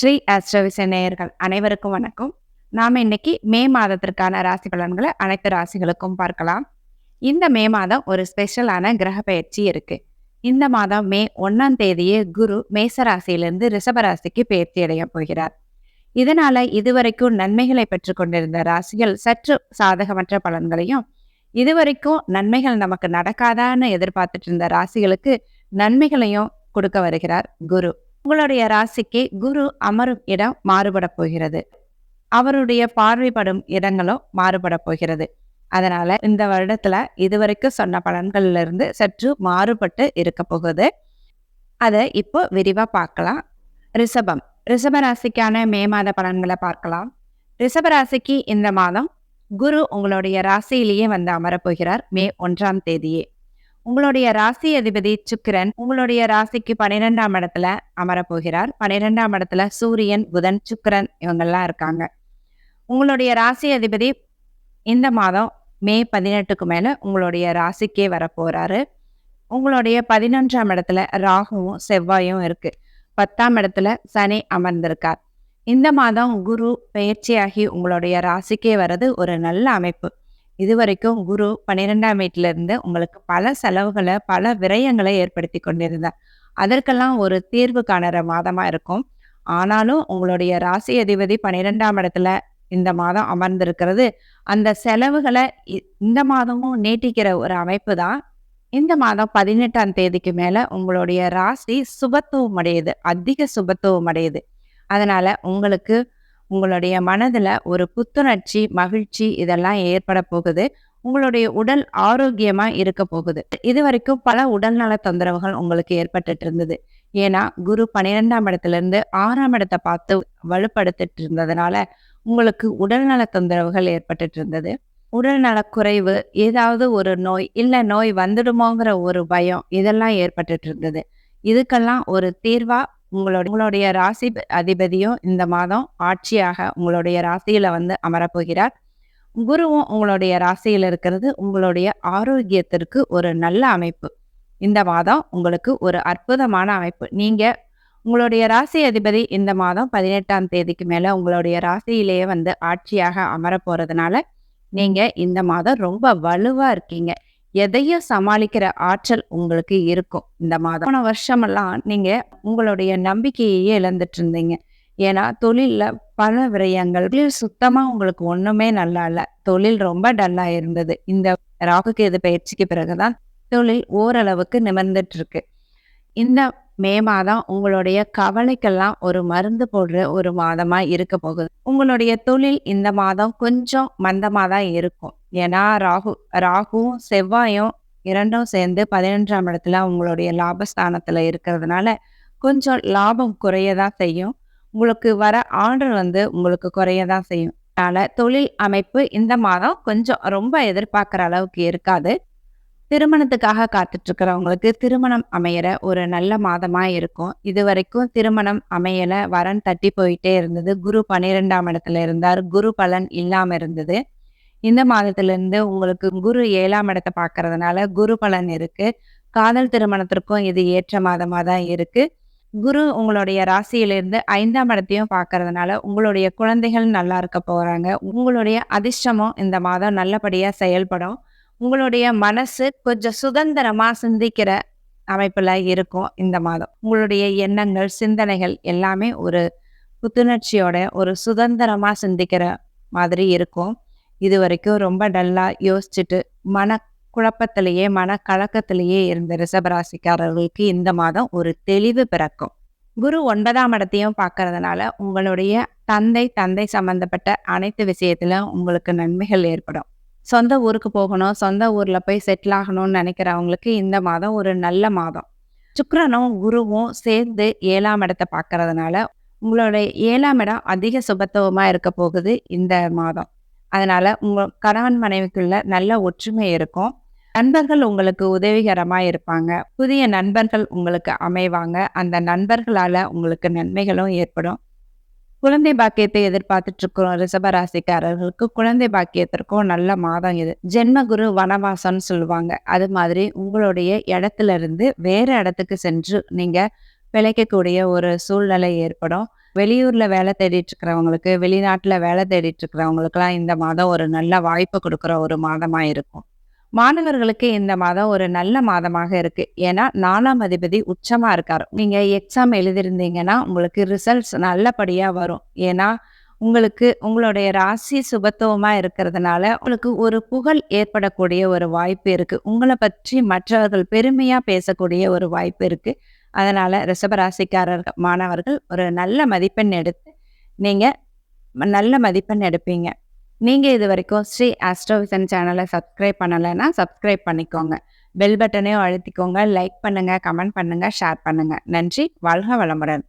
ஸ்ரீ ஆஸ்ட்ரோவிச நேயர்கள் அனைவருக்கும் வணக்கம். நாம இன்னைக்கு மே மாதத்திற்கான ராசி பலன்களை அனைத்து ராசிகளுக்கும் பார்க்கலாம். இந்த மே மாதம் ஒரு ஸ்பெஷலான கிரக பயிற்சி இருக்கு. இந்த மாதம் மே ஒன்னாம் தேதியே குரு மேச ராசியிலிருந்து ரிஷப ராசிக்கு பயிற்சி அடைய போகிறார். இதனால இதுவரைக்கும் நன்மைகளை பெற்று கொண்டிருந்த ராசிகள் சற்று சாதகமற்ற பலன்களையும் இதுவரைக்கும் நன்மைகள் நமக்கு நடக்காதான்னு எதிர்பார்த்துட்டு இருந்த ராசிகளுக்கு நன்மைகளையும் கொடுக்க வருகிறார் குரு. உங்களுடைய ராசிக்கு குரு அமரும் இடம் மாறுபட போகிறது. அவருடைய பார்வைப்படும் இடங்களும் மாறுபட போகிறது. அதனால இந்த வருடத்துல இதுவரைக்கும் சொன்ன பலன்கள்ல இருந்து சற்று மாறுபட்டு இருக்க போகுது. அதை இப்போ விரிவா பார்க்கலாம். ரிஷபம். ரிஷப ராசிக்கான மே மாத பலன்களை பார்க்கலாம். ரிஷப ராசிக்கு இந்த மாதம் குரு உங்களுடைய ராசியிலேயே வந்து அமரப்போகிறார் மே ஒன்றாம் தேதியே. உங்களுடைய ராசி அதிபதி சுக்கிரன் உங்களுடைய ராசிக்கு பன்னிரெண்டாம் இடத்துல அமரப்போகிறார். பன்னிரெண்டாம் இடத்துல சூரியன் புதன் சுக்கிரன் இவங்கெல்லாம் இருக்காங்க. உங்களுடைய ராசி அதிபதி இந்த மாதம் மே பதினெட்டுக்கு மேல உங்களுடைய ராசிக்கே வரப்போறாரு. உங்களுடைய பதினொன்றாம் இடத்துல ராகுவும் செவ்வாயும் இருக்கு. பத்தாம் இடத்துல சனி அமர்ந்திருக்கார். இந்த மாதம் குரு பயிற்சியாகி உங்களுடைய ராசிக்கே வர்றது ஒரு நல்ல அமைப்பு. இதுவரைக்கும் குரு பன்னிரெண்டாம் வீட்டிலிருந்து உங்களுக்கு பல செலவுகளை பல விரயங்களை ஏற்படுத்தி கொண்டிருந்தார். அதற்கெல்லாம் ஒரு தீர்வு காணுற மாதமா இருக்கும். ஆனாலும் உங்களுடைய ராசி அதிபதி பன்னிரெண்டாம் இடத்துல இந்த மாதம் அமர்ந்திருக்கிறது. அந்த செலவுகளை இ- இந்த மாதமும் நீட்டிக்கிற ஒரு அமைப்பு தான். இந்த மாதம் பதினெட்டாம் தேதிக்கு மேல உங்களுடைய ராசி சுபத்துவம் அடையுது. அதிக சுபத்துவம் அடையுது. அதனால உங்களுக்கு உங்களுடைய மனதில் ஒரு புத்துணர்ச்சி மகிழ்ச்சி இதெல்லாம் ஏற்பட போகுது. உங்களுடைய உடல் ஆரோக்கியமா இருக்க போகுது. இது வரைக்கும் பல உடல்நல தொந்தரவுகள் உங்களுக்கு ஏற்பட்டுட்டு இருந்தது. ஏன்னா குரு பன்னிரெண்டாம் இடத்துல இருந்து ஆறாம் இடத்தை பார்த்து வலுப்படுத்திட்டு இருந்ததுனால உங்களுக்கு உடல்நல தொந்தரவுகள் ஏற்பட்டுட்டு இருந்தது. உடல்நல குறைவு ஏதாவது ஒரு நோய் இல்ல நோய் வந்துடுமோங்கிற ஒரு பயம் இதெல்லாம் ஏற்பட்டுட்டு இருந்தது. இதுக்கெல்லாம் ஒரு தீர்வா உங்களோட உங்களுடைய ராசி அதிபதியும் இந்த மாதம் ஆட்சியாக உங்களுடைய ராசியில வந்து அமரப்போகிறார். குருவும் உங்களுடைய ராசியில இருக்கிறது உங்களுடைய ஆரோக்கியத்திற்கு ஒரு நல்ல அமைப்பு. இந்த மாதம் உங்களுக்கு ஒரு அற்புதமான அமைப்பு. நீங்க உங்களுடைய ராசி அதிபதி இந்த மாதம் பதினெட்டாம் தேதிக்கு மேல உங்களுடைய ராசியிலேயே வந்து ஆட்சியாக அமர போறதுனால நீங்க இந்த மாதம் ரொம்ப வலுவா இருக்கீங்க. எதையும் சமாளிக்கிற ஆற்றல் உங்களுக்கு இருக்கும். இந்த மாதம். போன வருஷமெல்லாம் நீங்க உங்களுடைய நம்பிக்கையையே இழந்துட்டு இருந்தீங்க. ஏன்னா தொழில்ல பல விரயங்கள். சுத்தமா உங்களுக்கு ஒண்ணுமே நல்லா இல்ல. தொழில் ரொம்ப டல்லா இருந்தது. இந்த ராகுக்கு எது பயிற்சிக்கு பிறகுதான் தொழில் ஓரளவுக்கு நிமிர்ந்துட்டு இருக்கு. இந்த மே மாதம் உங்களுடைய கவலைக்கெல்லாம் ஒரு மருந்து போடுற ஒரு மாதமா இருக்க போகுது. உங்களுடைய தொழில் இந்த மாதம் கொஞ்சம் மந்தமாக தான் இருக்கும். ஏன்னா ராகு ராகுவும் செவ்வாயும் இரண்டும் சேர்ந்து பதினொன்றாம் இடத்துல உங்களுடைய லாபஸ்தானத்துல இருக்கிறதுனால கொஞ்சம் லாபம் குறைய தான் செய்யும். உங்களுக்கு வர ஆர்டர் வந்து உங்களுக்கு குறைய தான் செய்யும். அதனால தொழில் அமைப்பு இந்த மாதம் கொஞ்சம் ரொம்ப எதிர்பார்க்குற அளவுக்கு இருக்காது. திருமணத்துக்காக காத்துட்டு இருக்கிறவங்களுக்கு திருமணம் அமையிற ஒரு நல்ல மாதமா இருக்கும். இது வரைக்கும் திருமணம் அமையல வரன் தட்டி போயிட்டே இருந்தது. குரு பன்னிரெண்டாம் இடத்துல இருந்தார். குரு பலன் இல்லாம இருந்தது. இந்த மாதத்திலிருந்து உங்களுக்கு குரு ஏழாம் இடத்தை பார்க்கறதுனால குரு பலன் இருக்கு. காதல் திருமணத்திற்கும் இது ஏற்ற மாதமாக தான் இருக்கு. குரு உங்களுடைய ராசியிலிருந்து ஐந்தாம் இடத்தையும் பார்க்கறதுனால உங்களுடைய குழந்தைகள் நல்லா இருக்க போகிறாங்க உங்களுடைய அதிர்ஷ்டமும் இந்த மாதம் நல்லபடியாக செயல்படும். உங்களுடைய மனசு கொஞ்சம் சுதந்திரமாக சிந்திக்கிற அமைப்பில் இருக்கும் இந்த மாதம். உங்களுடைய எண்ணங்கள் சிந்தனைகள் எல்லாமே ஒரு புத்துணர்ச்சியோட ஒரு சுதந்திரமாக சிந்திக்கிற மாதிரி இருக்கும். இது வரைக்கும் ரொம்ப டல்லாக யோசிச்சுட்டு மன குழப்பத்திலேயே மன கலக்கத்திலேயே இருந்த ரிஷபராசிக்காரர்களுக்கு இந்த மாதம் ஒரு தெளிவு பிறக்கும். குரு ஒன்பதாம் இடத்தையும் பார்க்கறதுனால உங்களுடைய தந்தை தந்தை சம்பந்தப்பட்ட அனைத்து விஷயத்துல உங்களுக்கு நன்மைகள் ஏற்படும். சொந்த ஊருக்கு போகணும் சொந்த ஊர்ல போய் செட்டில் ஆகணும்னு நினைக்கிறவங்களுக்கு இந்த மாதம் ஒரு நல்ல மாதம். சுக்கரனும் குருவும் சேர்ந்து ஏழாம் இடத்தை பார்க்கறதுனால உங்களுடைய ஏழாம் இடம் அதிக சுபத்துவமா இருக்க போகுது இந்த மாதம். அதனால உங்க கணவன் மனைவிக்குள்ள நல்ல ஒற்றுமை இருக்கும். நண்பர்கள் உங்களுக்கு உதவிகரமா இருப்பாங்க. புதிய நண்பர்கள் உங்களுக்கு அமைவாங்க. அந்த நண்பர்களால உங்களுக்கு நன்மைகளும் ஏற்படும். குழந்தை பாக்கியத்தை எதிர்பார்த்துட்டு இருக்கிறோம் ரிஷப ராசிக்காரர்களுக்கு குழந்தை பாக்கியத்திற்கும் நல்ல மாதம் இது. ஜென்ம குரு வனவாசம்னு சொல்லுவாங்க. அது மாதிரி உங்களுடைய இடத்துல இருந்து வேற இடத்துக்கு சென்று நீங்க பிழைக்கக்கூடிய ஒரு சூழ்நிலை ஏற்படும். வெளியூர்ல வேலை தேடிட்டு இருக்கிறவங்களுக்கு, வெளிநாட்டுல வேலை தேடிட்டு இருக்கிறவங்களுக்குலாம் இந்த மாதம் ஒரு நல்ல வாய்ப்பு கொடுக்குற ஒரு மாதமா இருக்கும். மாணவர்களுக்கு இந்த மாதம் ஒரு நல்ல மாதமாக இருக்கு. ஏன்னா நாலாம் அதிபதி உச்சமா இருக்காரு. நீங்க எக்ஸாம் எழுதியிருந்தீங்கன்னா, உங்களுக்கு ரிசல்ட்ஸ் நல்லபடியா வரும். ஏன்னா, உங்களுக்கு உங்களுடைய ராசி சுபத்துவமா இருக்கிறதுனால, உங்களுக்கு ஒரு புகழ் ஏற்படக்கூடிய ஒரு வாய்ப்பு இருக்கு. உங்களை பற்றி மற்றவர்கள் பெருமையா பேசக்கூடிய ஒரு வாய்ப்பு இருக்கு. அதனால் ரிஷபராசிக்காரர் மாணவர்கள் ஒரு நல்ல மதிப்பெண் எடுத்து, நீங்கள் நல்ல மதிப்பெண் எடுப்பீங்க. நீங்கள் இது வரைக்கும் ஸ்ரீ ஆஸ்ட்ரோவிசன் சேனலை சப்ஸ்கிரைப் பண்ணலைன்னா, சப்ஸ்கிரைப் பண்ணிக்கோங்க. பெல் பட்டனையும் அழுத்திக்கோங்க. லைக் பண்ணுங்கள் கமெண்ட் பண்ணுங்கள் ஷேர் பண்ணுங்கள் நன்றி. வாழ்க வளமுடன்.